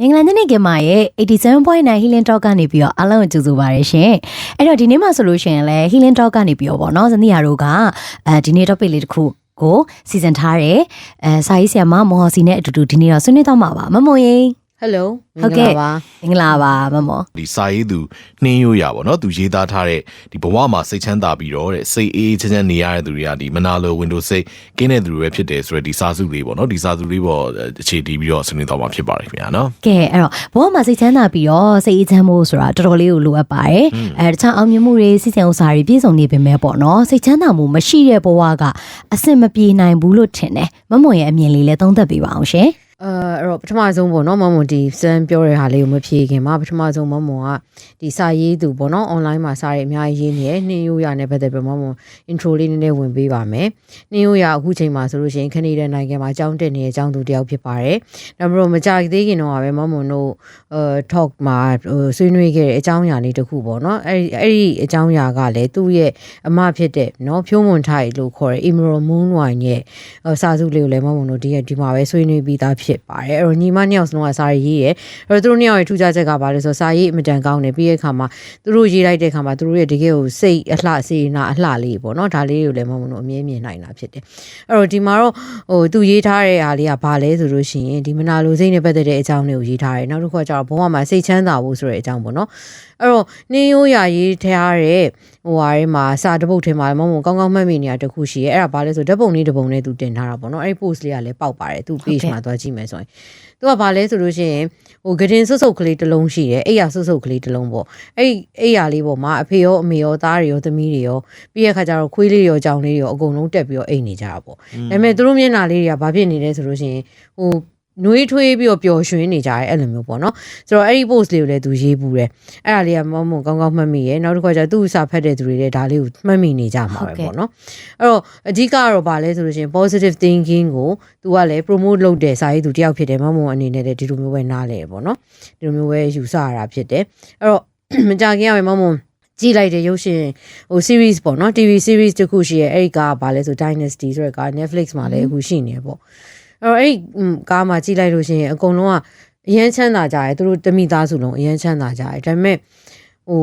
မင်္ဂလာနေ့ကင်မရဲ့87.9 Healing Talk ကနေပြီးတော့အားလုံးကိုကြိုဆိုပါရရှင်။အဲ့တော့ဒီနေ့မှဆိုလို့ရှိရင်လည်း Healing Talk ကနေပြီးတော့ဗောနော်ဇနီးယာတို့ကအဲဒီနေ့ topic လေးတစ်ခုကိုစီစဉ်ထားတယ်။အဲစာရေးဆရာမမော်ဟော်စီနဲ့အတူတူဒီနေ့တော့ဆွေးနွေးတော့မှာပါမမွန်ရင် ဟယ်လိုဟုတ်ကဲ့မင်္ဂလာပါမမော်ဒီစာရေးသူနှင်းရိုးရပါတော့သူရေးသားထားတဲ့ဒီဘဝမှာစိတ်ချမ်းသာပြီးတော့တဲ့စိတ်အေးချမ်းချမ်းနေရတဲ့သူတွေကဒီမနာလိုဝင်ဒိုစိတ်ကင်းတဲ့သူတွေပဲဖြစ်တယ်ဆိုတော့ဒီစာစုလေးပေါ့နော်ဒီစာစုလေးပေါ့အခြေတည်ပြီးတော့ဆွေးနွေးတော့မှာဖြစ်ပါတယ်ခင်ဗျာနော်ကဲအဲ့တော့ဘဝမှာစိတ်ချမ်းသာပြီးတော့စိတ်အေးချမ်းဖို့ဆိုတာတော်တော်လေးကိုလိုအပ်ပါတယ်။အဲတခြားအောင်မြင်မှုတွေစီစဉ်ဥစ္စာတွေပြည့်စုံနေပေမဲ့ပေါ့နော်စိတ်ချမ်းသာမှုမရှိတဲ့ဘဝကအဆင်မပြေနိုင်ဘူးလို့ထင်တယ်။မမွန်ရဲ့အမြင်လေးလည်းသုံးသပ်ပေးပါအောင်ရှင်။ အဲအဲ့တော့ပထမဆုံးပေါ့နော်မမွန်ဒီစမ်းပြောတဲ့ဟာလေးကိုမဖြေခင်မှာပထမဆုံးမမွန်ကဒီစာရေးသူပေါ့နော် online မှာစာရေးအများကြီးရေးနေတယ်နှင်းရိုးရနဲ့ပတ်သက်ပြီးမမွန် intro လေးနည်းနည်းဝင်ပေးပါမယ်နှင်းရိုးရအခုချိန်မှာဆိုလို့ရှိရင်ခဏနေတဲ့နိုင်ငံမှာအကြောင်းတက်နေတဲ့အကြောင်းသူတယောက်ဖြစ်ပါတယ်ဒါပေမဲ့မကြသေးခင်တော့ပဲမမွန်တို့အဲ talk မှာဟိုဆွေးနွေးခဲ့တဲ့အကြောင်းအရာလေးတစ်ခုပေါ့နော်အဲ့ဒီအဲ့ဒီအကြောင်းအရာကလည်းသူ့ရဲ့အမဖြစ်တဲ့နော်ဖြိုးမွန်ထိုက်လို့ခေါ်တဲ့ Emerald Moon Wine ရဲ့ဟိုစာစုလေးကိုလည်းမမုံတို့ဒီရက်ဒီမှာပဲဆွေးနွေးပြီးသားဖြစ်ပါတယ်အဲ့တော့ညီမနှစ်ယောက်စလုံးကစာရေးရဲအဲ့တော့သူတို့နှစ်ယောက်ရဲ့ထူးခြားချက်ကဘာလဲဆိုတော့စာရေးအမတန်ကောင်းတယ်ပြီးတဲ့အခါမှာသူတို့ရေးလိုက်တဲ့အခါမှာသူတို့ရဲ့တကယ်ကိုစိတ်အလှစေနာအလှလေးပေါ့နော်ဒါလေးကိုလည်းမမုံတို့အမြဲမြင်နိုင်တာဖြစ်တယ်အဲ့တော့ဒီမှာတော့ဟိုသူရေးထားတဲ့အားလေးကဘာလဲဆိုလို့ရှိရင်ဒီမနာလိုစိတ်နဲ့ပတ်သက်တဲ့အကြောင်းလေးကိုရေးထားတယ်နောက်တစ်ခုကကျတော့ဘဝမှာစိတ်ချမ်းသာဖို့ဆိုတဲ့အကြောင်းပေါ့နော်အဲ့တော့နှင်းရိုးရာရေးထားတဲ့ဟိုဟာထဲမှာစာတစ်ပုတ်ထဲမှာမမုံကောင်းကောင်းမှတ်မိနေတာတစ်ခုရှိရဲအဲ့ဒါဘာလဲဆိုဓာတ်ပုံလေးတစ်ပုံနဲ့သူတင်ထားတာပေါ့နော်အဲ့ဒီ post လေးကလည်းပေါက်ပါတယ်သူ page မှာသွားကြည့်မယ်ဆိုရင်သူကဘာလဲဆိုလို့ရှိရင်ဟိုဂရင်ဆုပ်ဆုပ်ကလေးတစ်လုံးရှိတယ်အဲ့ရဆုပ်ဆုပ်ကလေးတစ်လုံးပေါ့အဲ့အဲ့ရလေးပေါ်မှာအဖေရောအမေရောသားတွေရောသမီးတွေရောပြီးရခါကျတော့ခွေးလေးတွေရောကြောင်လေးတွေရောအကုန်လုံးတက်ပြီးတော့အိတ်နေကြတာပေါ့ဒါပေမဲ့သူတို့မျက်နှာလေးတွေကဘာဖြစ်နေလဲဆိုလို့ရှိရင်ဟို နှွေးထွေးပြီးတော့ပျော်ရွှင်နေကြတယ်အဲ့လိုမျိုးပေါ့နော်ဆိုတော့အဲ့ဒီ post လေးကိုလည်းသူရေးပူတယ်အဲ့ဒါလေးကမမကောင်းကောင်းမှတ်မိရယ်နောက်တစ်ခါကျသူ့စာဖတ်တဲ့သူတွေလည်းဒါလေးကိုမှတ်မိနေကြမှာပဲပေါ့နော်အဲ့တော့အဓိကကတော့ဗာလဲဆိုလို့ရှိရင် positive thinking ကိုသူကလည်း promote လုပ်တဲ့စာရေးသူတယောက်ဖြစ်တယ်မမအနေနဲ့လည်းဒီလိုမျိုးပဲနားလဲပေါ့နော်ဒီလိုမျိုးပဲယူဆရတာဖြစ်တယ်အဲ့တော့မကြခင်ရမယ်မမကြည့်လိုက်တဲ့ရုပ်ရှင်ဟို series ပေါ့နော် TV series တစ်ခုရှိရဲ့အဲ့ဒီကဘာလဲဆို Dynasty ဆိုတဲ့က Netflix မှာလည်းအခုရှိနေပေါ့အဲ့ တော့အဲ့ဒီကားမှာကြည့်လိုက်လို့ရှိရင်အကုန်လုံးကအရန်ချမ်းသာကြတယ်သူတို့တမိသားစုလုံးအရန်ချမ်းသာကြတယ်ဒါပေမဲ့ဟို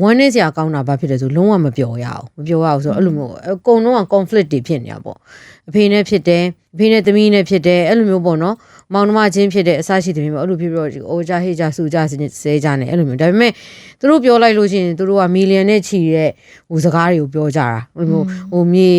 ဝမ်းနေစရာကောင်းတာဘာဖြစ်လဲဆိုလုံးဝမပျော်ရအောင်မပျော်ရအောင်ဆိုတော့အဲ့လိုမျိုးအကုန်လုံးက conflict တွေဖြစ်နေတာပေါ့အဖေနဲ့ဖြစ်တယ်အဖေနဲ့သမီးနဲ့ဖြစ်တယ်အဲ့လိုမျိုးပေါ့နော် မောင်နှမချင်းဖြစ်တဲ့အစရှိသမီးပေါ့အဲ့လိုဖြစ်ပြီးတော့အိုကြဟေးကြဆူကြဆဲကြနေအဲ့လိုမျိုးဒါပေမဲ့သူတို့ပြောလိုက်လို့ရှိရင်သူတို့ကမီလီယံနဲ့ချီတဲ့ဟိုစကားတွေကိုပြောကြတာဟိုဟိုမြေ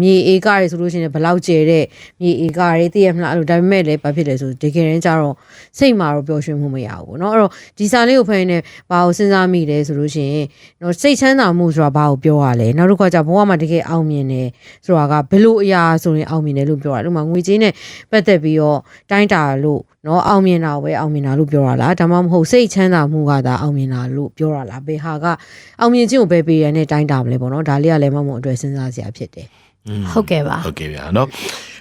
မြေဧကတွေဆိုလို့ရှိရင်ဘလောက်ကျဲတဲ့မြေဧကတွေသိရမလားအဲ့လိုဒါပေမဲ့လည်းဘာဖြစ်လဲဆိုဒီကရင်ကြတော့စိတ်မှာတော့ပျော်ရွှင်မှုမရဘူးပေါ့နော်အဲ့တော့ဒီစာလေးကိုဖတ်နေဘာကိုစဉ်းစားမိလဲဆိုလို့ရှိရင်တော့စိတ်ချမ်းသာမှုဆိုတာဘာကိုပြောရလဲနောက်တစ်ခါကျဘဝမှာတကယ်အောင်မြင်တယ်ဆိုတာကဘယ်လိုအရာဆိုရင်အောင်မြင်တယ်လို့ပြောတာဒီမှာငွေကြေးနဲ့ပတ်သက်ပြီးတော့တိုင်းတာလို့နော်အောင်မြင်တာပဲအောင်မြင်တာလို့ပြောတာလားဒါမှမဟုတ်စိတ်ချမ်းသာမှုကသာအောင်မြင်တာလို့ပြောတာလားဘယ်ဟာကအောင်မြင်ခြင်းကိုပဲပေးရတဲ့တိုင်းတာမလဲပေါ့နော်ဒါလေးကလည်းမမုံအတွက်စဉ်းစားစရာဖြစ်တယ်ဟုတ်ကဲ့ပါဟုတ်ကဲ့ဗျာနော်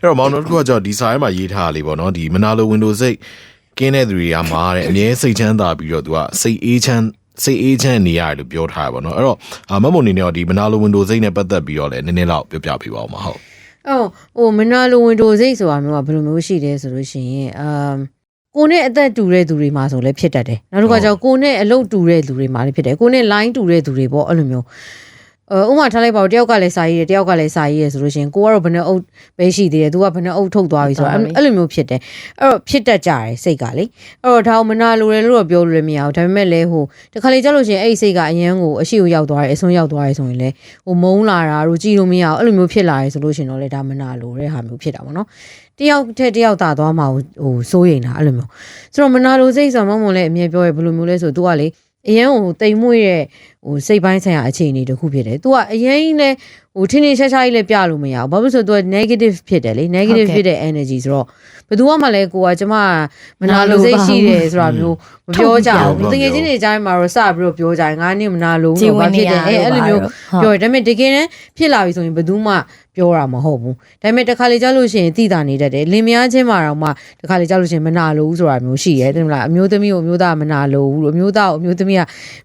အဲ့တော့မောင်တို့ကကြောင့်ဒီစာထဲမှာရေးထားလေးပေါ့နော်ဒီမနာလိုဝင်ဒိုစိတ်ကင်းတဲ့သူတွေကမှာတဲ့အမြဲစိတ်ချမ်းသာပြီးတော့သူကစိတ်အေးချမ်းစိတ်အေးချမ်းနေရတယ်လို့ပြောထားရပါတော့အဲ့တော့မမုံနေနေတော့ဒီမနာလိုဝင်ဒိုစိတ်နဲ့ပတ်သက်ပြီးတော့လည်းနည်းနည်းတော့ပြောပြပေးပါဦးမဟုတ် အော်ဟိုမနာလိုဝင်တိုစိတ်ဆိုတာမျိုးကဘယ်လိုမျိုးရှိတယ်ဆိုလို့ရှိရင်အမ်ကိုနဲ့အသက်တူတဲ့သူတွေမှာဆိုလည်းဖြစ်တတ်တယ်နောက်တစ်ခါကျတော့ကိုနဲ့အလုပ်တူတဲ့သူတွေမှာလည်းဖြစ်တယ်ကိုနဲ့ line တူတဲ့သူတွေပေါ့အဲ့လိုမျိုးအဲ ဥမာထားလိုက်ပါဦးတယောက်ကလည်းစာရေးတယ်တယောက်ကလည်းစာရေးရဆိုလို့ရှိရင်ကိုကတော့ဘယ်နှအုပ်ပဲရှိသေးတယ်သူကဘယ်နှအုပ်ထုတ်သွားပြီဆိုတော့အဲ့လိုမျိုးဖြစ်တယ်အဲ့တော့ဖြစ်တတ်ကြတယ်စိတ်ကလေအဲ့တော့ဒါကိုမနာလိုတယ်လို့တော့ပြောလို့လည်းမရဘူးဒါပေမဲ့လည်းဟိုတခါလေကြောက်လို့ရှိရင်အဲ့ဒီစိတ်ကအရန်ကိုအရှိကိုရောက်သွားတယ်အဆုံးရောက်သွားတယ်ဆိုရင်လည်းဟိုမုန်းလာတာတို့ကြည့်လို့မရအောင်အဲ့လိုမျိုးဖြစ်လာတယ်ဆိုလို့ရှိရင်တော့လေဒါမနာလိုတဲ့ဟာမျိုးဖြစ်တာပေါ့နော်တယောက်ထက်တယောက်သာသွားမှာဟိုစိုးရိမ်တာအဲ့လိုမျိုးဆိုတော့မနာလိုစိတ်ဆိုတော့မမုံလည်းအမြဲပြောရဘယ်လိုမျိုးလဲဆိုတော့ तू ကလေ အရန်ဟိုတိမ်မွေ့တဲ့ဟိုစိတ်ပိုင်းဆိုင်ရာအခြေအနေတစ်ခုဖြစ်တယ်။ तू ကအရန်ကြီးလဲဟိုထင်းထင်းရှားရှားကြီးလဲပြလို့မရဘူး။ဘာဖြစ်လို့ဆိုတော့ तू negative ဖြစ်တယ်လေ။ negative ဖြစ်တဲ့ energy ဆိုတော့ဘယ်သူမှလည်းကိုကကျမမနာလိုစိတ်ရှိတယ်ဆိုတာမျိုးမပြောကြဘူး။တကယ်ချင်းတွေကြားမှာတော့စပြီးတော့ပြောကြတယ်။ငါနဲ့မနာလိုဘူးတော့ဘာဖြစ်တယ်။အဲအဲ့လိုမျိုးပြောတယ်။ဒါပေမဲ့တကယ်တမ်းဖြစ်လာပြီဆိုရင်ဘယ်သူမှ ပြောတာမဟုတ်ဘူး။ဒါပေမဲ့တစ်ခါလေကြားလို့ရှိရင်တိတာနေတတ်တယ်။လင်မယားချင်းမှာတော့မှတစ်ခါလေကြားလို့ရှိရင်မနာလိုဘူးဆိုတာမျိုးရှိရဲတယ်မလား။အမျိုးသမီးကိုအမျိုးသားမနာလိုဘူးလို့အမျိုးသားကိုအမျိုးသမီးက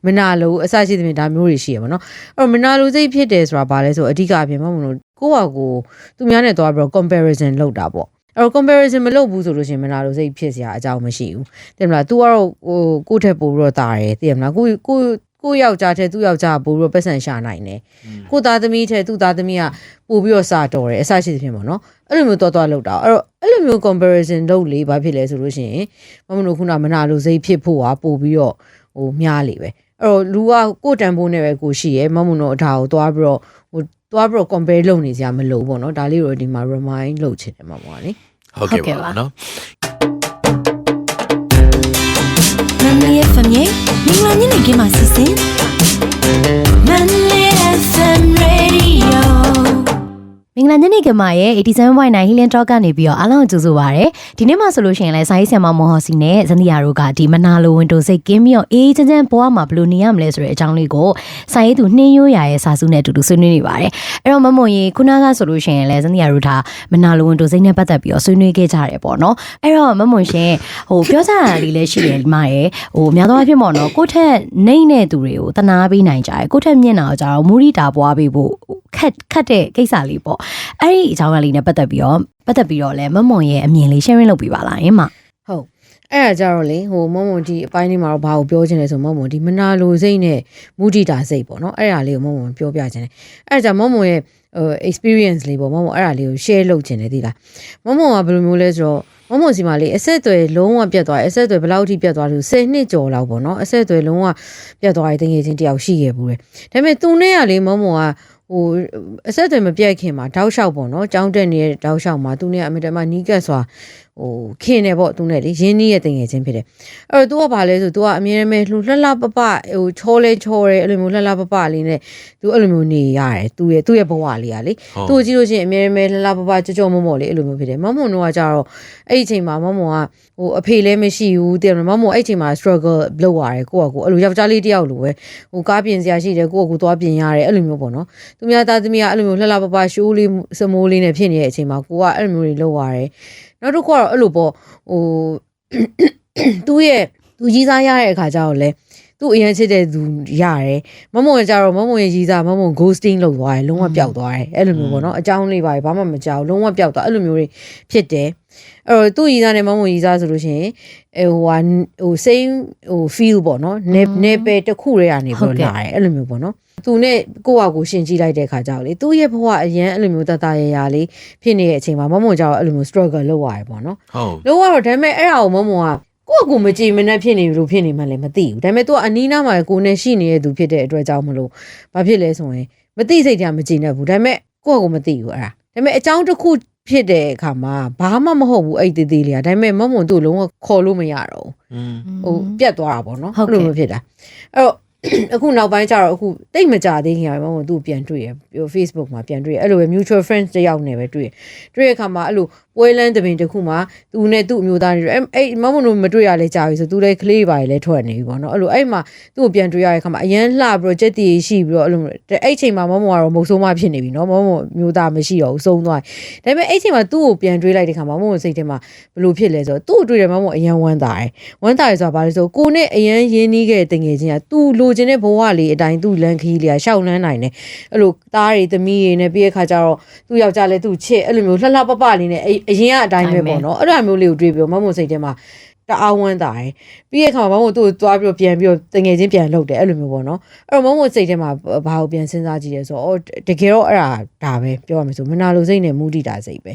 မနာလိုဘူးအစရှိသဖြင့်ဒါမျိုးတွေရှိရပါတော့။အဲ့တော့မနာလိုစိတ်ဖြစ်တယ်ဆိုတာဘာလဲဆိုအဓိကအပြင်မဟုတ်ဘူးလို့ကိုယ့်ဟာကိုယ်သူများနဲ့သွားပြီးတော့ comparison လုပ်တာပေါ့အဲ့တော့ comparison မလုပ်ဘူးဆိုလို့ရှိရင်မနာလို့စိတ်ဖြစ်စရာအကြောင်းမရှိဘူးတင်မလား तू ကတော့ဟိုကိုယ့်ထက်ပိုပြီးတော့တာတယ်တင်မလားကိုကို ကိုယောက်ျားထက်သူ့ယောက်ျားပိုပြီးတော့ပတ်စံရှာနိုင်တယ်ကိုသားသမီးထက်သူ့သားသမီးကပိုပြီးတော့စာတော်တယ်အစရှိသဖြင့်ပေါ့နော်အဲ့လိုမျိုးတော်တော်လောက်တာအဲ့တော့အဲ့လိုမျိုး comparison လုပ်လေဘာဖြစ်လဲဆိုလို့ရှိရင်မမလို့ခုနမနာလို့စိတ်ဖြစ်ဖို့ဟာပိုပြီးတော့ဟိုများလေပဲအဲ့တော့လူကကိုယ်တန်ဖိုးနဲ့ပဲကိုရှိရဲမမလို့အထာကိုသွားပြီးတော့ဟိုသွားပြီးတော့ compare လုပ်နေစရာမလိုဘူးပေါ့နော်ဒါလေးတော့ဒီမှာ remind လုပ်ချင်တယ်မှာပေါ့လေဟုတ်ကဲ့ပါနော်မ န်လေး FM ရဲ့မင်္ဂလာညနေခင်းမှာစီစဉ်မန်လေး FM Radio မင်္ဂလာညနေခင်းပါရဲ့87.9 Healing Talk ကနေပြီးတော့အားလုံးကိုကြိုဆိုပါရစေဒီနေ့မှဆိုလို့ရှိရင်လည်းစာရေးဆရာမမော်ဟော်စီနဲ့ဇန်နီယာတို့ကဒီမနာလိုဝင်တိုစိတ်ကင်းပြီးတော့အေးချမ်းချမ်းဘဝမှာဘယ်လိုနေရမလဲဆိုတဲ့အကြောင်းလေးကိုစာရေးသူနှင်းရိုးရာရဲ့စာစုနဲ့အတူတူဆွေးနွေးနေပါတယ်အဲ့တော့မမွန်ရေခုနကဆိုလို့ရှိရင်လည်းဇန်နီယာတို့ဒါမနာလိုဝင်တိုစိတ်နဲ့ပတ်သက်ပြီးတော့ဆွေးနွေးခဲ့ကြတယ်ပေါ့နော်အဲ့တော့မမွန်ရှင်ဟိုပြောကြတာလေးလည်းရှိတယ်ဒီမှာရဲ့ဟိုများသောအားဖြင့်ပေါ့နော်ကိုယ့်ထက်နှိမ့်တဲ့သူတွေကိုတနာပေးနိုင်ကြတယ်ကိုယ့်ထက်မြင့်တာကိုကြတော့မူရီတာပွားပေးဖို့ခက်ခက်တဲ့ကိစ္စလေးပေါ့အဲ့ဒီအကြောင်းအရာလေးနဲ့ပတ်သက်ပြီးတော့ပတ်သက်ပြီးတော့လည်းမမွန်ရဲ့အမြင်လေး sharing လုပ်ပေးပါလားယင်မဟုတ်အဲ့ဒါကြတော့လေဟိုမုံမုံဒီအပိုင်းလေးမှာတော့ဘာကိုပြောချင်လဲဆိုမုံမုံဒီမနာလိုစိတ်နဲ့မူတီတာစိတ်ပေါ့နော်အဲ့ဒါလေးကိုမုံမုံပြောပြချင်တယ်အဲ့ဒါကြောင့်မုံမုံရဲ့ဟို experience လေးပေါ့မုံမုံအဲ့ဒါလေးကို share လုပ်ချင်တယ်သိလားမုံမုံကဘယ်လိုမျိုးလဲဆိုတော့မုံမုံစီမှာလေအဆက်အသွယ်လုံးဝပြတ်သွားတယ်အဆက်အသွယ်ဘယ်လောက်ထိပြတ်သွားလို့10နှစ်ကျော်လောက်ပေါ့နော်အဆက်အသွယ်လုံးဝပြတ်သွားတဲ့တငယ်ချင်းတယောက်ရှိခဲ့ဘူးလေဒါပေမဲ့သူနဲ့ကလေမုံမုံက ဟိုအဆက်အသွယ်မပြတ်ခင်မှာတောက်လျှောက်ပေါ့နော်ကြောင်းတက်နေတဲ့တောက်လျှောက်မှာသူနဲ့အမတမနီးကပ်စွာ ဟိုခင်နေပေါ့သူနဲ့လေရင်းနှီးရဲ့တငယ်ချင်းဖြစ်တယ်အဲ့တော့ तू ကဘာလဲဆို तू ကအမြဲတမ်းလှလှလှပပဟိုချောလဲချောတယ်အဲ့လိုမျိုးလှလှပပလေးနဲ့ तू အဲ့လိုမျိုးနေရတယ်သူရဲ့သူ့ရဲ့ဘဝလေးကလေ သူ့ကိုကြည့်လို့ရှိရင်အမြဲတမ်းလှလှပပကြောကြောမောမောလေးအဲ့လိုမျိုးဖြစ်တယ်မမွန်တို့ကကြတော့အဲ့ဒီအချိန်မှာမမွန်ကဟိုအဖေလည်းမရှိဘူးတကယ်မမွန်အဲ့ဒီအချိန်မှာ struggle လုပ်ရတယ်ကိုယ့်ကကိုယ်အဲ့လိုယောက်ျားလေးတယောက်လိုပဲဟိုကားပြင်စရာရှိတယ်ကိုယ့်ကကိုယ်သွားပြင်ရတယ်အဲ့လိုမျိုးပေါ့နော်သူများသားသမီးကအဲ့လိုမျိုးလှလှပပရှိုးလေးစမိုးလေးနဲ့ဖြစ်နေတဲ့အချိန်မှာကိုကအဲ့လိုမျိုးတွေလုပ်ရတယ် နောက်တစ်ခုကတော့အဲ့လိုပေါ့ဟိုသူ့ရဲ့သူကြီးစားရတဲ့အခါကျတော့လေ သူ့အရင်ချစ်တဲ့သူရတယ်မမွန်ကကြတော့မမွန်ရဲ့ကြီးစားမမွန် ghosting လုပ်သွားတယ်လုံးဝပျောက်သွားတယ်အဲ့လိုမျိုးပေါ့နော်အကြောင်းလေးပါဘာမှမကြောက်လုံးဝပျောက်သွားအဲ့လိုမျိုးတွေဖြစ်တယ်အဲ့တော့သူ့ကြီးစားနဲ့မမွန်ကြီးစားဆိုလို့ရှိရင်အဲဟိုဟာဟို same ဟို feel ပေါ့နော်နေနေပဲတစ်ခုတည်းကနေပြီးတော့လာတယ်အဲ့လိုမျိုးပေါ့နော်သူနဲ့ကိုယ့်ဟာကိုယ်ရှင်ကြည့်လိုက်တဲ့ခါကျတော့လေသူ့ရဲ့ဘဝအရင်အဲ့လိုမျိုးတတရရလေးဖြစ်နေတဲ့အချိန်မှာမမွန်ကျတော့အဲ့လိုမျိုး struggle လုပ်ရတယ်ပေါ့နော်ဟုတ်လုံးဝတော့ဒါပေမဲ့အဲ့ဒါကိုမမုံက ကိုယ့်အကူမကြည်မနဲ့ဖြစ်နေပြီလို့ဖြစ်နေမှလည်းမသိဘူးဒါပေမဲ့ तू ကအနီးနားမှာကိုယ်နဲ့ရှိနေတဲ့သူဖြစ်တဲ့အတွက်ကြောင့်မလို့ဘာဖြစ်လဲဆိုရင်မသိစိတ်တရားမကြည်နဲ့ဘူးဒါပေမဲ့ကိုယ့်အကူမသိဘူးအဲ့ဒါဒါပေမဲ့အကြောင်းတစ်ခုဖြစ်တဲ့အခါမှာဘာမှမဟုတ်ဘူးအဲ့ဒီသေးသေးလေးကဒါပေမဲ့မမုံသူ့လုံးဝခေါ်လို့မရတော့ อืม ဘူးဟိုပြတ်သွားတာပေါ့နော် ဟုတ်ကဲ့ လိုမျိုးဖြစ်တာအဲ့တော့ အခုနောက်ပိုင်းကျတော့အခုတိတ်မကြသေးခင်ကမမုံသူ့ပြန်တွေ့ရပြော Facebook မှာပြန်တွေ့ရအဲ့လိုပဲ mutual friends တယောက်နဲ့ပဲတွေ့ရတွေ့ရခါမှာအဲ့လိုပွဲလန်းတပင်တစ်ခုမှာသူနဲ့သူ့အမျိုးသားတွေအဲ့အဲ့မမုံတို့မတွေ့ရလဲကြာပြီဆိုသူလည်းကလေးပါလေထွက်နေပြီပေါ့နော်အဲ့လိုအဲ့မှာသူ့ကိုပြန်တွေ့ရတဲ့ခါမှာအရန်လှပြီးတော့ကြက်တီရှိပြီးတော့အဲ့လိုအဲ့ချိန်မှာမမုံကတော့မုံဆိုးမဖြစ်နေပြီနော်မမုံမျိုးသားမရှိတော့ဘူးဆုံးသွားတယ်ဒါပေမဲ့အဲ့ချိန်မှာသူ့ကိုပြန်တွေ့လိုက်တဲ့ခါမှာမမုံစိတ်ထဲမှာဘယ်လိုဖြစ်လဲဆိုတော့သူ့ကိုတွေ့တယ်မမုံအရန်ဝမ်းသာတယ်ဝမ်းသာရဆိုတာဘာလဲဆိုကိုနဲ့အရန်ရင်းနှီးခဲ့တဲ့တငယ်ချင်းကသူလိုချင်တဲ့ဘဝလေးအတိုင်းသူ့လန်ခီးလေးကရှောက်လန်းနိုင်တယ်အဲ့လိုသားတွေသမီးတွေနဲ့ပြီးတဲ့ခါကျတော့သူ့ယောက်ျားလည်းသူ့ချစ်အဲ့လိုမျိုးလှလှပပလေးနဲ့အရင်ကအတိုင်းပဲပေါ့နော်အဲ့ဒါမျိုးလေးကိုတွေ့ပြီးတော့မမုံစိတ်ထဲမှာ တအားဝမ်းသာတယ်ပြီးတဲ့ခါမှာမမုံသူ့ကိုသွားပြီးတော့ပြန်ပြီးတော့တငယ်ချင်းပြန်လှုပ်တယ်အဲ့လိုမျိုးပေါ့နော်အဲ့တော့မမုံစိတ်ထဲမှာဘာကိုပြန်စဉ်းစားကြည့်ရဲဆိုတော့အော်တကယ်တော့အဲ့ဒါဒါပဲပြောရမယ်ဆိုမနာလိုစိတ်နဲ့မူတီတာစိတ်ပဲ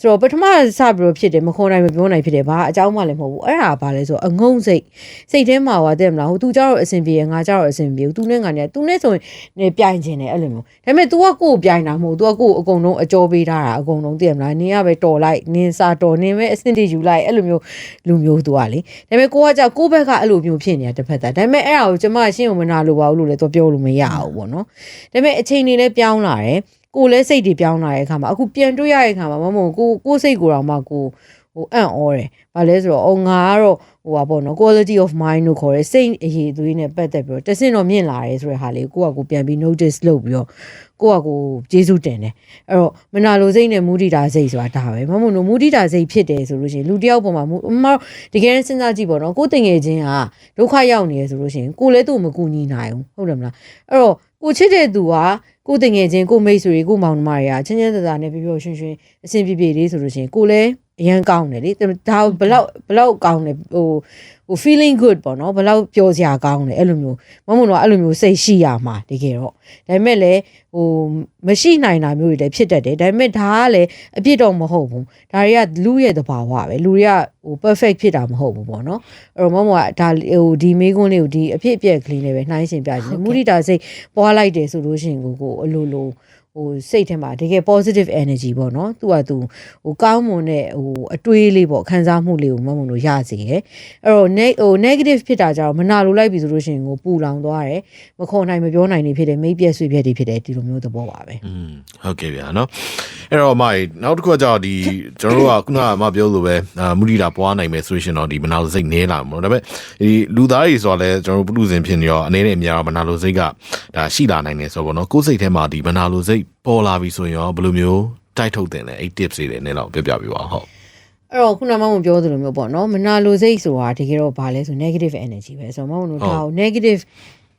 ဆိုတော့ပထမစပြီးတော့ဖြစ်တယ်မခေါ်နိုင်မပြောနိုင်ဖြစ်တယ်ဘာအကြောင်းမှလည်းမဟုတ်ဘူးအဲ့ဒါဘာလဲဆိုတော့အငုံစိတ်စိတ်ထဲမှာဟာတဲ့မလားဟိုသူကြတော့အဆင်ပြေငါကြတော့အဆင်ပြေဘူးသူနဲ့ငါနဲ့သူနဲ့ဆိုရင်နေပြိုင်ခြင်းတယ်အဲ့လိုမျိုးဒါပေမဲ့ तू ကကိုယ်ပြိုင်တာမဟုတ် तू ကကိုယ်အကုန်လုံးအကြောပေးထားတာအကုန်လုံးသိရမလားနင်းကပဲတော်လိုက်နင်းစာတော်နင်းပဲအဆင်ပြေယူလိုက်အဲ့လိုမျိုးလူမျိုး तू ကလေဒါပေမဲ့ကိုကကြောက်ကိုယ့်ဘက်ကအဲ့လိုမျိုးဖြစ်နေတာတစ်ဖက်သားဒါပေမဲ့အဲ့ဒါကိုကျမရှင်းအောင်မနာလိုပါဘူးလို့လည်း तू ပြောလို့မရဘူးပေါ့နော်ဒါပေမဲ့အချိန်တွေလည်းပြောင်းလာတယ်ကိုယ်လည်းစိတ်တွေပြောင်းလာတဲ့အခါမှာအခုပြန်တွေ့ရတဲ့အခါမှာမမုံကိုကိုယ်စိတ်ကိုယ်တော်မှကို ဟိုအံ့ဩတယ်။ဘာလဲဆိုတော့အော်ငါကတော့ဟိုပါပေါ့နော် quality of mind လို့ခေါ်ရဲစိတ်အရေးသွေးနဲ့ပတ်သက်ပြီးတော့တဆင့်တော့မြင့်လာတယ်ဆိုတဲ့ဟာလေးကိုကကိုပြန်ပြီး notice လုပ်ပြီးတော့ကိုကကိုကျေးဇူးတင်တယ်။အဲ့တော့မနာလိုစိတ်နဲ့မူတီတာစိတ်ဆိုတာဒါပဲမမုံတို့မူတီတာစိတ်ဖြစ်တယ်ဆိုလို့ရှိရင်လူတစ်ယောက်ပေါ်မှာမူမတကယ်စဉ်းစားကြည့်ပေါ့နော်ကိုတငယ်ချင်းကဒုက္ခရောက်နေရဆိုလို့ရှိရင်ကိုလည်းသူ့ကိုမကူညီနိုင်ဘူးဟုတ်တယ်မလားအဲ့တော့ကိုချစ်တဲ့သူကကိုတငယ်ချင်းကိုမိတ်ဆွေကိုမောင်နှမတွေကချင်းချင်းသာသာနဲ့ပြပြရွှင်ရွှင်အဆင်ပြေပြေလေးဆိုလို့ရှိရင်ကိုလည်း အရန်ကောင်းတယ်လေဒါဘလောက်ဘလောက်ကောင်းတယ်ဟိုဟို feeling good ပေါ့နော်ဘလောက်ပျော်စရာကောင်းတယ်အဲ့လိုမျိုးမမုံတော့အဲ့လိုမျိုးစိတ်ရှိရမှာတကယ်တော့ဒါပေမဲ့လည်းဟိုမရှိနိုင်တာမျိုးတွေလည်းဖြစ်တတ်တယ်ဒါပေမဲ့ဒါကလည်းအပြစ်တော့မဟုတ်ဘူးဒါတွေကလူရဲ့သဘာဝပဲလူတွေကဟို perfect ဖြစ်တာမဟုတ်ဘူးပေါ့နော်အဲ့တော့မမကဒါဟိုဒီမေးခွန်းလေးကိုဒီအဖြစ်အပျက်ကလေးနဲ့ပဲနှိုင်းရှင်ပြခြင်းမူရိတာစိတ်ပွားလိုက်တယ်ဆိုလို့ရှိရင်ကိုကိုအလိုလို ဟိုစိတ်ထဲမှာတကယ် positive energy ပေါ့နော်သူကသူဟိုကောင်းမွန်တဲ့ဟိုအတွေးလေးပေါ့ခံစားမှုလေးကိုမမုံလို့ရစေရယ်အဲ့တော့ ne ဟို negative ဖြစ်တာကြောင့်မနာလိုလိုက်ပြီဆိုလို့ရှိရင်ကိုပူလောင်သွားတယ်မခေါ်နိုင်မပြောနိုင်နေဖြစ်တယ်မိပြက်ဆွေပြက်တွေဖြစ်တယ်ဒီလိုမျိုးသဘောပါပဲอืมဟုတ်ကဲ့ဗျာနော်အဲ့တော့မိုင်နောက်တစ်ခုကကြာဒီကျွန်တော်တို့ကခုနကမပြောလို့ပဲမူရီတာပွားနိုင်မယ်ဆိုရှင်တော့ဒီမနာလိုစိတ်နည်းလာမှာဒါပေမဲ့ဒီလူသားတွေဆိုတာလဲကျွန်တော်တို့ပြုလူစဉ်ဖြစ်နေရောအနေနဲ့အများမနာလိုစိတ်ကဒါရှိလာနိုင်နေဆိုတော့ပေါ့နော်ကိုယ်စိတ်ထဲမှာဒီမနာလိုစိတ်ပေါ်လာပြီဆိုရင်ရောဘယ်လိုမျိုးတိုက်ထုတ်တင်လဲအဲ့ tips တွေလည်းနည်းတော့ပြောပြပြပါဦးဟုတ်အဲ့တော့ခုနမမပြောသလိုမျိုးပေါ့နော်မနာလိုစိတ်ဆိုတာတကယ်တော့ဘာလဲဆို negative energy ပဲဆိုတော့မမတို့ဒါကို negative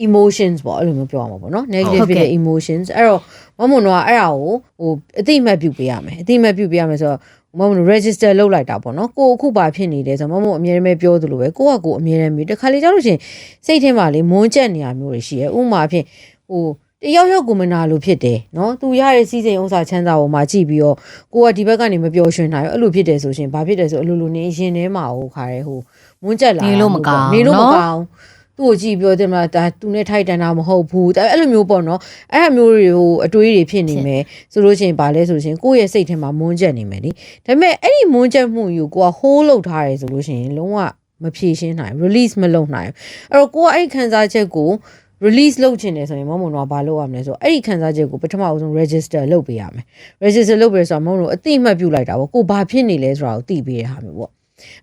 emotions ပေါ့အဲ့လိုမျိုးပြောရမှာပေါ့နော် negative ဟုတ်ကဲ့ဖြစ်တဲ့ emotions အဲ့တော့မမတို့ကအဲ့ဒါကိုဟိုအတိအမှတ်ပြုပေးရမယ်အတိအမှတ်ပြုပေးရမယ်ဆိုတော့မမတို့ register လုပ်လိုက်တာပေါ့နော်ကိုအခုဘာဖြစ်နေလဲဆိုတော့မမတို့အမြဲတမ်းပြောသလိုပဲကိုကကိုအမြဲတမ်းပြီးတခါလေကြောက်လို့ရှရင်စိတ်ထဲမှာလေမွန်းကျက်နေရမျိုးတွေရှိရဲဥပမာအဖြစ်ဟို တယောက်ယောက်ကိုမနာလို့ဖြစ်တယ်နော်သူရတဲ့စီစဉ်ဥစ္စာချမ်းသာပေါ်မှာကြည့်ပြီးတော့ကိုကဒီဘက်ကနေမပျော်ရွှင်နိုင်ဘူးအဲ့လိုဖြစ်တယ်ဆိုရှင်ဘာဖြစ်တယ်ဆိုအလိုလိုနေရင်ထဲမှာဟိုခါရဲဟိုမွန်းကြက်လာနေလို့မကောင်းနေလို့မကောင်းသူ့ကိုကြည့်ပြောတယ်မှာဒါသူနဲ့ထိုက်တန်တာမဟုတ်ဘူးဒါအဲ့လိုမျိုးပေါ့နော်အဲ့လိုမျိုးတွေဟိုအတွေးတွေဖြစ်နေမယ်ဆိုလို့ရှိရင်ဘာလဲဆိုလို့ရှိရင်ကိုယ့်ရဲ့စိတ်ထဲမှာမွန်းကြက်နေမယ်လीဒါပေမဲ့အဲ့ဒီမွန်းကြက်မှုကြီးကိုကိုက hold လုပ်ထားရဲဆိုလို့ရှိရင်လုံးဝမဖြေရှင်းနိုင် release မလုပ်နိုင်အဲ့တော့ကိုကအဲ့ခံစားချက်ကို release လုပ်ချင်တယ်ဆိုရင်မမုံတော့ဘာလုပ်ရမလဲဆိုတော့အဲ့ဒီခံစားချက်ကိုပထမအဆုံး register လုပ်ပေးရမယ် register လုပ်ပေးဆိုတော့မမုံတို့အတိအမှတ်ပြုလိုက်တာပေါ့ကိုဘာဖြစ်နေလဲဆိုတာကိုသိပေးရဟာမျိုးပေါ့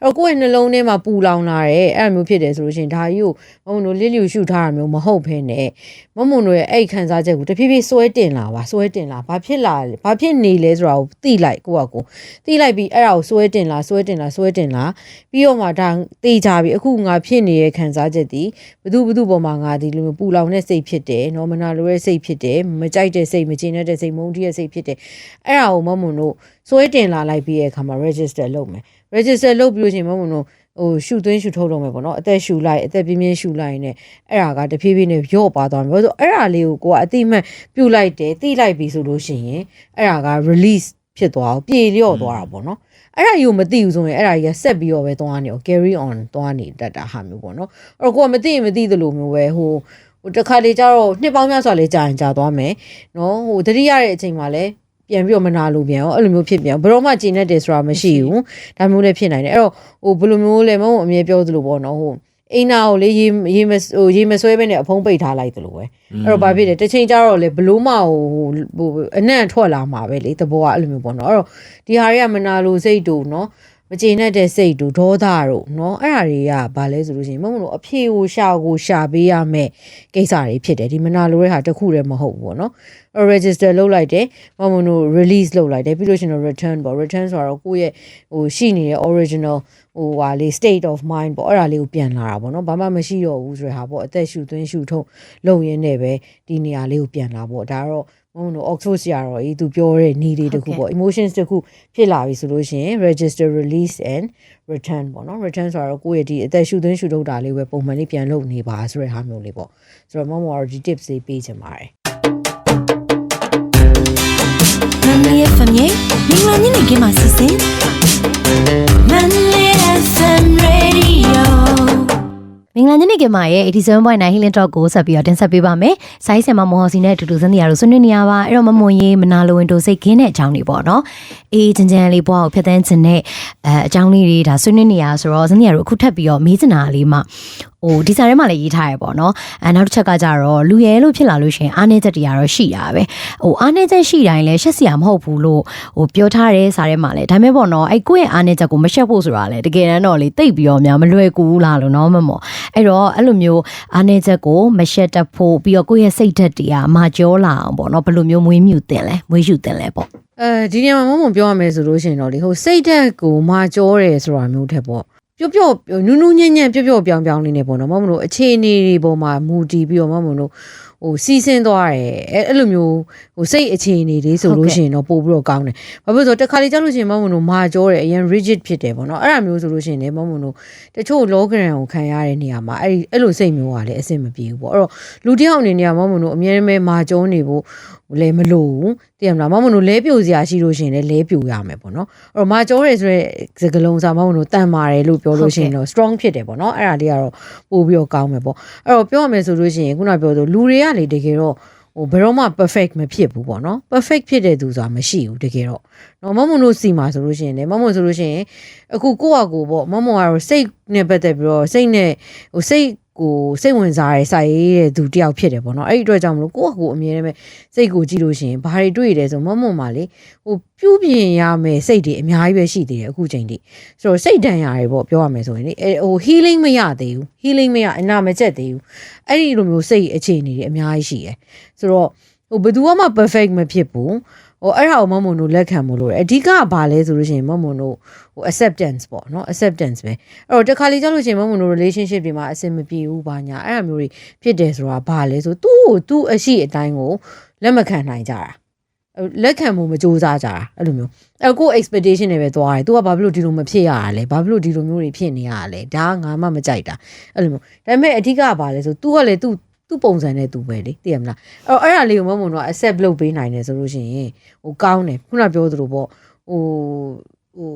အဲ့တော့ကိုယ့်ရဲ့နှလုံးထဲမှာပူလောင်လာတယ်အဲ့လိုမျိုးဖြစ်တယ်ဆိုလို့ရှိရင်ဒါကြီးကိုမမုံတို့လစ်လျူရှုထားတာမျိုးမဟုတ်ဘဲနဲ့မမုံတို့ရဲ့အဲ့ဒီခံစားချက်ကိုတဖြည်းဖြည်းစွဲတင်လာပါစွဲတင်လာဘာဖြစ်လာလဲဘာဖြစ်နေလဲဆိုတာကိုသိလိုက်ကိုယ့်အကိုသိလိုက်ပြီးအဲ့ဒါကိုစွဲတင်လာစွဲတင်လာစွဲတင်လာပြီးတော့မှဒါသိကြပြီအခုငါဖြစ်နေတဲ့ခံစားချက်ဒီဘသူဘသူပေါ်မှာငါဒီလိုမျိုးပူလောင်တဲ့စိတ်ဖြစ်တယ်နော်မနာလိုတဲ့စိတ်ဖြစ်တယ်မကြိုက်တဲ့စိတ်မကျင်တဲ့စိတ်မုန်းတီးတဲ့စိတ်ဖြစ်တယ်အဲ့ဒါကိုမမုံတို့စွဲတင်လာလိုက်ပြီးတဲ့အခါမှာ register လုပ်မယ် register လုပ်ပြီးလို့ရှိရင်မမုံတို့ဟိုရှူသွင်းရှူထုတ်လုပ်မယ်ပေါ့နော်အသက်ရှူလိုက်အသက်ပြင်းပြင်းရှူလိုက်နဲ့အဲ့ဒါကတဖြည်းဖြည်းနဲ့ရော့ပါသွားမယ်ဘာလို့ဆိုအဲ့ဒါလေးကိုကိုကအတိအမှတ်ပြုတ်လိုက်တယ်တိလိုက်ပြီဆိုလို့ရှိရင်အဲ့ဒါက release ဖြစ်သွားအောင်ပြေလျော့သွားတာပေါ့နော်အဲ့ဒါယူမသိဘူးဆိုရင်အဲ့ဒါကြီးကဆက်ပြီးတော့ပဲသွားနေအောင် carry on သွားနေတတ်တာဟာမျိုးပေါ့နော်အဲ့တော့ကိုကမသိရင်မသိသလိုမျိုးပဲဟိုဟိုတစ်ခါလေကျတော့နှစ်ပေါင်းများစွာလေးကြာရင်ကြာသွားမယ်နော်ဟိုတတိရတဲ့အချိန်မှာလည်း ပြန်ပြီးတော့မနာလို့ပြန်ရောအဲ့လိုမျိုးဖြစ်ပြန်ဘယ်တော့မှကျင်နေတယ်ဆိုတာမရှိဘူးဒါမျိုးလည်းဖြစ်နိုင်တယ်အဲ့တော့ဟိုဘယ်လိုမျိုးလဲမဟုတ်အမြဲပြောသလိုပေါ့နော်ဟိုအိမ်နာကိုလေရေရေမဟိုရေမဆွဲဘဲနဲ့အဖုံးပိတ်ထားလိုက်သလိုပဲအဲ့တော့ဘာဖြစ်လဲတစ်ချိန်ကျတော့လေဘလို့မဟိုဟိုအနံ့ထွက်လာမှာပဲလေတဘောကအဲ့လိုမျိုးပေါ့နော်အဲ့တော့ဒီဟာတွေကမနာလို့စိတ်တူနော် မကျေနပ်တဲ့စိတ်တို့ဒေါသတို့เนาะအဲ့ဒါတွေကဘာလဲဆိုလို့ရှိရင်မမလို့အဖြေကိုရှာကိုရှာပေးရမယ်ကိစ္စတွေဖြစ်တယ်ဒီမနာလိုတဲ့ဟာတစ်ခုတည်းမဟုတ်ဘူးပေါ့เนาะအဲ့ register လုပ်လိုက်တယ်မမလို့ release လုပ်လိုက်တယ်ပြီးလို့ရှိရင်တော့ return ပေါ့ return ဆိုတော့ကိုယ့်ရဲ့ဟိုရှိနေတဲ့ original ဟိုဟာလေး state of mind ပေါ့အဲ့ဒါလေးကိုပြန်လာတာပေါ့နော်ဘာမှမရှိတော့ဘူးဆိုရဟာပေါ့အသက်ရှူသွင်းရှူထုတ်လုံရင်းနဲ့ပဲဒီနေရာလေးကိုပြန်လာပေါ့ဒါတော့မဟုတ်လို့ Oxford ဆရာတော်ကြီးသူပြောတဲ့နေတွေတခုပေါ့ emotions တခုဖြစ်လာပြီဆိုလို့ရှိရင် register release and return ပေါ့နော် return ဆိုတော့ကိုယ့်ရဲ့ဒီအသက်ရှူသွင်းရှူထုတ်တာလေးပဲပုံမှန်လေးပြန်လုပ်နေပါဆိုတဲ့ဟာမျိုးလေးပေါ့ဆိုတော့မဟုတ်တော့ဒီ tips လေးပေးချင်ပါတယ်မမရဲ့ဖမရဲ့မင်္ဂလာညနေခင်းပါစစ်စစ်မမ မင်္ဂလာညနေခင်းပါရဲ့87.9 Healing Talk ကိုဆက်ပြီးတော့တင်ဆက်ပေးပါမယ်။ဆိုင်းဆင်မမော်ဟောစီနဲ့အတူတူစနေရတို့ဆွေးနွေးနေရပါအဲ့တော့မမွန်ရေးမနာလိုဝင်တိုစိတ်ခင်းတဲ့အကြောင်းတွေပေါ့နော်။အေးချင်ချင်လေးဘွားကိုဖျက်သိမ်းခြင်းနဲ့အဲအကြောင်းလေးတွေဒါဆွေးနွေးနေရဆိုတော့စနေရတို့အခုထပ်ပြီးတော့မေးချင်တာလေးမှ ဟိုဒီစာထဲမှာလည်းရေးထားရပေါ့နော်။အဲနောက်တစ်ချက်ကကြတော့လူရဲလို့ဖြစ်လာလို့ရှိရင်အားနည်းချက်တွေကတော့ရှိတာပဲ။ဟိုအားနည်းချက်ရှိတိုင်းလည်းရှက်စရာမဟုတ်ဘူးလို့ဟိုပြောထားတဲ့စာထဲမှာလည်းဒါပေမဲ့ပေါ့နော်အဲ့ကိုယ့်ရဲ့အားနည်းချက်ကိုမရှက်ဖို့ဆိုတာလေတကယ်တမ်းတော့လေတိတ်ပြီးတော့များမလွယ်ကူဘူးလားလို့နော်မမော်အဲ့တော့အဲ့လိုမျိုးအားနည်းချက်ကိုမရှက်တတ်ဖို့ပြီးတော့ကိုယ့်ရဲ့စိတ်ဓာတ်တွေကမာကျောလာအောင်ပေါ့နော်ဘယ်လိုမျိုးမွေးမြူတင်လဲမွေးယူတင်လဲပေါ့အဲဒီနေရာမှာမမပြောရမယ်ဆိုလို့ရှိရင်တော့လေဟိုစိတ်ဓာတ်ကိုမာကြောတယ်ဆိုတာမျိုးထက်ပေါ့ ပျော့ပျော့နူးနူးညံ့ညံ့ပျော့ပျော့ပြောင်းပြောင်းလေးနေပေါ့နော်မမတို့အခြေအနေတွေပေါ်မှာမူတည်ပြီးတော့မမတို့ဟဟိုစီးဆင်းသွားတယ်အဲ့အဲ့လိုမျိုးဟိုစိတ်အခြေအနေလေးဆိုလို့ရှိရင်တော့ပို့ပြီးတော့ကောင်းတယ်ဘာဖြစ်လို့လဲဆိုတော့တစ်ခါလေကြောက်လို့ရှိရင်မမုံတို့မာကြောတယ်အရင် rigid ဖြစ်တယ်ပေါ့နော်အဲ့ဒါမျိုးဆိုလို့ရှိရင်လည်းမမုံတို့တချို့ low gram ကိုခံရတဲ့နေရာမှာအဲ့ဒီအဲ့လိုစိတ်မျိုးကလည်းအဆင်မပြေဘူးပေါ့အဲ့တော့လူတစ်ယောက်အနေနဲ့ကမမုံတို့အများကြီးပဲမာကြောနေဖို့လည်းမလိုဘူး သိရမလားမမုံတို့လဲပြိုစရာရှိလို့ရှိရင်လည်းလဲပြိုရမယ်ပေါ့နော်အဲ့တော့မာကြောတယ်ဆိုတဲ့စကလုံးစာမမုံတို့တန်ပါတယ်လို့ပြောလို့ရှိရင်တော့ strong ဖြစ်တယ်ပေါ့နော်အဲ့ဒါလေးကတော့ပို့ပြီးတော့ကောင်းမယ်ပေါ့အဲ့တော့ပြောရမယ်ဆိုလို့ရှိရင်ခုနပြောဆိုလူတွေကလေတကယ်တော့ဟိုဘယ်တော့မှ perfect မဖြစ်ဘူးပေါ့နော် perfect ဖြစ်တဲ့သူဆိုတာမရှိဘူးတကယ်တော့နော်မမုံတို့စီမှာဆိုလို့ရှိရင်လေမမုံဆိုလို့ရှိရင်အခုကိုယ့်ဟာကိုယ်ပေါ့မမုံကတော့စိတ်နဲ့ပတ်သက်ပြီးတော့စိတ်နဲ့ဟိုစိတ် ကိုစိတ်ဝင်စားရစိုက်ရတဲ့သူတယောက်ဖြစ်တယ်ပေါ့နော်အဲ့ဒီအတွက်ကြောင့်မလို့ကိုယ့်ဟာကိုယ်အမြဲတမ်းပဲစိတ်ကိုကြည့်လို့ရှိရင်ဘာတွေတွေ့ရတယ်ဆိုမမုံမှာလေဟိုပြုပြင်ရမယ်စိတ်တွေအများကြီးပဲရှိသေးတယ်အခုချိန်ထိဆိုတော့စိတ်ဒဏ်ရာတွေပေါ့ပြောရမယ်ဆိုရင်လေအဲဟို healing မရသေးဘူး healing မရအနာမကျက်သေးဘူးအဲ့ဒီလိုမျိုးစိတ်အခြေအနေတွေအများကြီးရှိတယ်ဆိုတော့ဟိုဘယ်သူမှ perfect မဖြစ်ဘူး ဟိုအဲ့ဒါကိုမမုံတို့လက်ခံမှုလို့အဓိကကဘာလဲဆိုလို့ရှိရင်မမုံတို့ဟို acceptance ပေါ့နော် acceptance ပဲအဲ့တော့တစ်ခါလေကြောက်လို့ရှိရင်မမုံတို့ relationship တွေမှာအဆင်မပြေဘူးဘာညာအဲ့ဒါမျိုးတွေဖြစ်တယ်ဆိုတာဘာလဲဆိုသူ့ကိုသူ့အရှိအတိုင်းကိုလက်မခံနိုင်ကြတာအဲ့လက်ခံမှုမကြိုးစားကြတာအဲ့လိုမျိုးအဲ့ကို expectation တွေပဲသွားတယ်။ तू ကဘာဖြစ်လို့ဒီလိုမဖြစ်ရတာလဲ။ဘာဖြစ်လို့ဒီလိုမျိုးတွေဖြစ်နေရတာလဲ။ဒါကငါမှမကြိုက်တာ။အဲ့လိုမျိုးဒါပေမဲ့အဓိကကဘာလဲဆို तू ကလည်း तू သူ့ပုံစံနဲ့သူပဲလေသိရမလားအဲ့တော့အဲ့ဒါလေးကိုမမုံတော့ accept လုပ်ပေးနိုင်တယ်ဆိုလို့ရှိရင်ဟိုကောင်းတယ်ခုနပြောသလိုပေါ့ဟိုဟို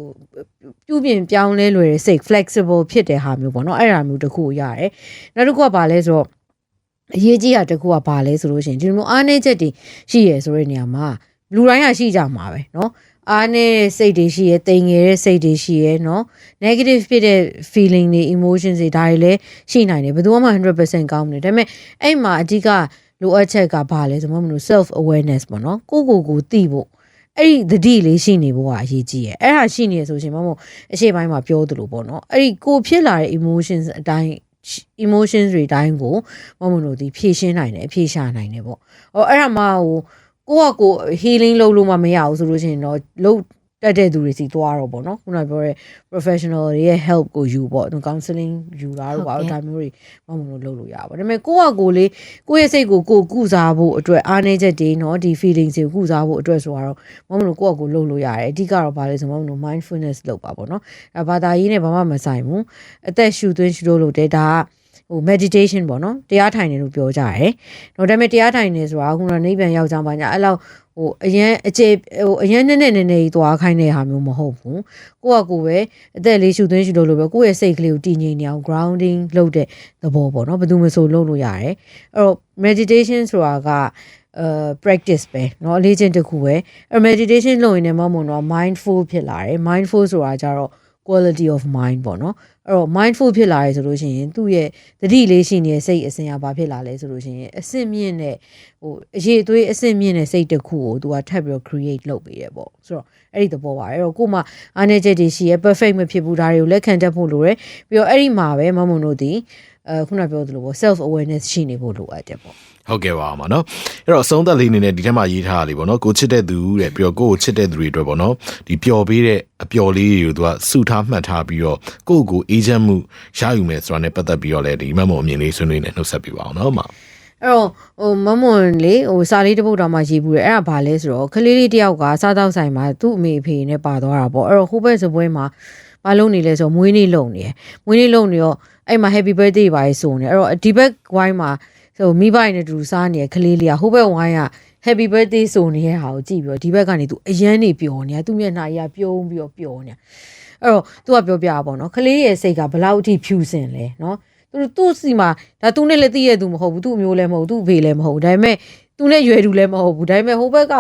ပြုပြင်ပြောင်းလဲလွယ်တဲ့စိတ် flexible ဖြစ်တဲ့ဟာမျိုးပေါ့နော်အဲ့ဒါမျိုးတစ်ခုရတယ်နောက်တစ်ခုကဘာလဲဆိုတော့အရေးကြီးတာတစ်ခုကဘာလဲဆိုလို့ရှိရင်ဒီလိုမျိုးအားနည်းချက်တွေရှိရဆိုတဲ့နေရာမှာလူတိုင်းကရှိကြမှာပဲเนาะ အားနည်းတဲ့စိတ်တွေရှိရယ်တိမ်ငယ်တဲ့စိတ်တွေရှိရယ်နော် negative ဖြစ်တဲ့ feeling တွေ emotion တွေဒါတွေလည်းရှိနိုင်တယ်ဘယ်သူမှ100%ကောင်းမလို့ဒါပေမဲ့အဲ့မှာအဓိကလိုအပ်ချက်ကဘာလဲဆိုမှမလို့ self awareness ပေါ့နော်ကိုကိုကိုသိဖို့အဲ့ဒီသတိလေးရှိနေဖို့ကအရေးကြီးရယ်အဲ့ဒါရှိနေဆိုရှင်မမအရှိပိုင်းမှာပြောသလိုပေါ့နော်အဲ့ဒီကိုဖြစ်လာတဲ့ emotions အတိုင်း emotions တွေတိုင်းကိုမမလို့ဒီဖြေရှင်းနိုင်တယ်ဖြေရှာနိုင်တယ်ပေါ့။ဟောအဲ့ဒါမှဟို ကိုကကို healing လုပ်လို့မှမရဘူးဆိုလို့ရှိရင်တော့လုပ်တက်တဲ့သူတွေစီသွားတော့ပေါ့နော်ခုနပြောတဲ့ professional တွေရဲ့ help ကိုယူပေါ့သူ counseling ယူတာတော့ပါဒါမျိုးတွေမမလို့လုပ်လို့ရပါဘူးဒါပေမဲ့ကိုကကိုလေးကိုရဲ့စိတ်ကိုကိုကုစားဖို့အတွက်အားနည်းချက်တွေနော်ဒီ feelings ကိုကုစားဖို့အတွက်ဆိုတော့မမလို့ကိုကကိုလုပ်လို့ရတယ်အဓိကတော့ဗာလဲဆိုမမလို့ mindfulness လုပ်ပါပေါ့နော်အဲဘာသာရေးနဲ့ဘာမှမဆိုင်ဘူးအသက်ရှူသွင်းရှူလို့လုပ်တယ်ဒါက ဟို meditation ပေါ့နော်တရားထိုင်နေလို့ပြောကြရတယ်။တော့ဒါပေမဲ့တရားထိုင်နေဆိုတာခုနနိဗ္ဗာန်ရောက်ကြပါညာအဲ့လောက်ဟိုအရင်အခြေဟိုအရင်နဲ့နဲ့နဲ့နဲ့သွားခိုင်းတဲ့ဟာမျိုးမဟုတ်ဘူးကိုကကိုပဲအသက်လေးရှူသွင်းရှူလို့လို့ပဲကိုယ့်ရဲ့စိတ်ကလေးကိုတည်ငြိမ်နေအောင် grounding လုပ်တဲ့သဘောပေါ့နော်ဘယ်သူမှဆိုလုပ်လို့ရတယ်အဲ့တော့ meditation ဆိုတာကအဲ practice ပဲเนาะအလေးချင်းတစ်ခုပဲအဲ meditation လုပ်ရင်လည်းမမုံတော့ mindful ဖြစ်လာတယ် mindful ဆိုတာကြတော့ quality of mind ပေါ့နော်အဲ့တော့ mindful ဖြစ်လာရဲဆိုလို့ရှိရင်သူ့ရဲ့သတိလေးရှိနေတဲ့စိတ်အစဉ်အဘာဖြစ်လာလဲဆိုလို့ရှိရင်အစစ်မြင့်တဲ့ဟိုအရေးအသွေးအစစ်မြင့်တဲ့စိတ်တစ်ခုကိုသူကထပ်ပြီးတော့ create လုပ်ပေးတယ်ပေါ့ဆိုတော့အဲ့ဒီသဘောပါအဲ့တော့ကို့မှာအားနည်းချက်တွေရှိရဲ perfect မဖြစ်ဘူးဒါတွေကိုလက်ခံတတ်ဖို့လိုတယ်ပြီးတော့အဲ့ဒီမှာပဲမမုံတို့ဒီအဲခုနပြောသလိုပေါ့ self awareness ရှိနေဖို့လိုအပ်တယ်ပေါ့ ဟုတ်ကဲ့ပါမှာနော်အဲ့တော့အဆုံးသက်လေးအနေနဲ့ဒီထဲမှာရေးထားတာလေးပေါ့နော်ကိုချစ်တဲ့သူတဲ့ပြီးတော့ကိုကိုချစ်တဲ့သူတွေအတွက်ပေါ့နော်ဒီပျော်ပေးတဲ့အပျော်လေးတွေကိုသူကစုထားမှတ်ထားပြီးတော့ကိုကိုအေဂျင့်မှုရယူမယ်ဆိုတာနဲ့ပတ်သက်ပြီးတော့လည်းဒီမတ်မုံအမြင်လေးဆွေးနွေးနေနှုတ်ဆက်ပြပါအောင်နော်မှာအဲ့တော့ဟိုမမွန်လေဟိုစာလေးတစ်ပုဒ်တောင်မှရေးဘူးတယ်အဲ့ဒါဘာလဲဆိုတော့ကလေးလေးတယောက်ကစားတောက်ဆိုင်မှာသူ့အမေအဖေနဲ့ပါသွားတာပေါ့အဲ့တော့ဟိုဘက်စပွဲမှာမလုံနေလဲဆိုမွေးနေ့လုံနေတယ်မွေးနေ့လုံနေတော့အဲ့မှာ happy birthday ပါရေးဆိုနေအဲ့တော့ဒီဘက်ဝိုင်းမှာ ဆိုမိဘနဲ့တူစားနေတဲ့ကလေးလေးကဟိုဘက်ဝိုင်းက happy birthday ဆိုနေတဲ့ဟာကိုကြည့်ပြီးတော့ဒီဘက်ကနေသူအရန်နေပျော်နေတာသူ့မျက်နှာကြီးကပြုံးပြီးတော့ပျော်နေတာအဲ့တော့သူကပြောပြတာပေါ့နော်ကလေးရဲ့စိတ်ကဘယ်လောက်အထိဖြူစင်လဲနော်သူသူ့စီမှာဒါသူနဲ့လည်းသိရသူမဟုတ်ဘူးသူ့အမျိုးလည်းမဟုတ်ဘူးသူ့အဖေလည်းမဟုတ်ဘူးဒါပေမဲ့သူနဲ့ရွယ်သူလည်းမဟုတ်ဘူးဒါပေမဲ့ဟိုဘက်က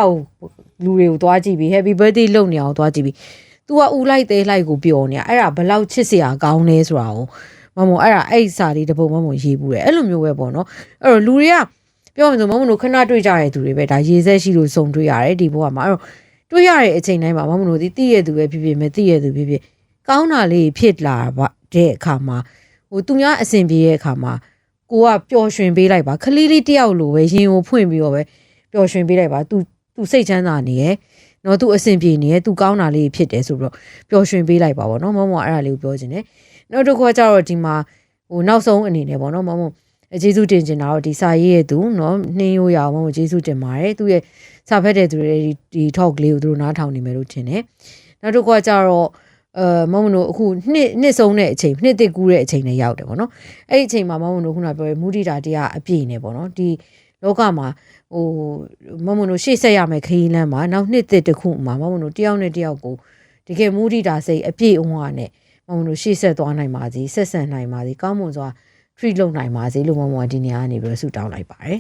လူတွေကိုသွားကြည့်ပြီး happy birthday လုပ်နေအောင်သွားကြည့်ပြီး तू ကဥလိုက်သေးလိုက်ကိုပျော်နေတာအဲ့ဒါဘယ်လောက်ချစ်စရာကောင်းလဲဆိုတာကို မမအဲ့ဒါအဲ့စာလေးတစ်ပုဒ်မမရေးဘူးတယ်အဲ့လိုမျိုးပဲပေါ့နော်အဲ့တော့လူတွေကပြောမှဆိုမမတို့ခဏတွေ့ကြတဲ့သူတွေပဲဒါရေဆက်ရှိလို့စုံတွေ့ရတယ်ဒီဘဝမှာအဲ့တော့တွေ့ရတဲ့အချိန်တိုင်းမှာမမတို့ဒီတည့်ရသူပဲဖြစ်ဖြစ်မဲ့တည့်ရသူဖြစ်ဖြစ်ကောင်းတာလေးဖြစ်လာပါတဲ့အခါမှာဟိုသူများအဆင်ပြေတဲ့အခါမှာကိုကပျော်ရွှင်ပေးလိုက်ပါခလေးလေးတယောက်လိုပဲရင်ကိုဖွင့်ပြီးတော့ပဲပျော်ရွှင်ပေးလိုက်ပါ तू तू စိတ်ချမ်းသာနေရဲ့နော် तू အဆင်ပြေနေရဲ့ तू ကောင်းတာလေးဖြစ်တယ်ဆိုပြီးတော့ပျော်ရွှင်ပေးလိုက်ပါဗောနော်မမအဲ့ဒါလေးကိုပြောချင်တယ် နောက်တစ်ခုကကျတော့ဒီမှာဟိုနောက်ဆုံးအနေနဲ့ပေါ့နော်မမအကျေးဇူးတင်ကျင်တာတော့ဒီစာရေးရဲ့သူနော်နှင်းရိုးရအောင်မမကျေးဇူးတင်ပါတယ်သူရဲ့စာဖက်တဲ့သူတွေဒီဒီ talk လေးကိုသူတို့နားထောင်နေမယ်လို့ထင်တယ်နောက်တစ်ခုကကျတော့အဲမမတို့အခုနှစ်နှစ်ဆုံးတဲ့အချိန်နှစ်တစ်ကူးတဲ့အချိန်နဲ့ရောက်တယ်ပေါ့နော်အဲ့ဒီအချိန်မှာမမတို့ခုနပြောရမူတီတာတရားအပြည့်နေပေါ့နော်ဒီလောကမှာဟိုမမတို့ရှေ့ဆက်ရမယ်ခရီးလမ်းမှာနောက်နှစ်တစ်တစ်ခုမှာမမတို့တယောက်နဲ့တယောက်ကိုတကယ်မူတီတာစိတ်အပြည့်အဝနဲ့ မမတို့ရှေ့ဆက်သွားနိုင်ပါစေဆက်ဆံနိုင်ပါစေကောင်းမွန်စွာ treat လုပ်နိုင်ပါစေလို့မမကဒီနေရာကနေပြီးတော့ဆုတောင်းလိုက်ပါတယ်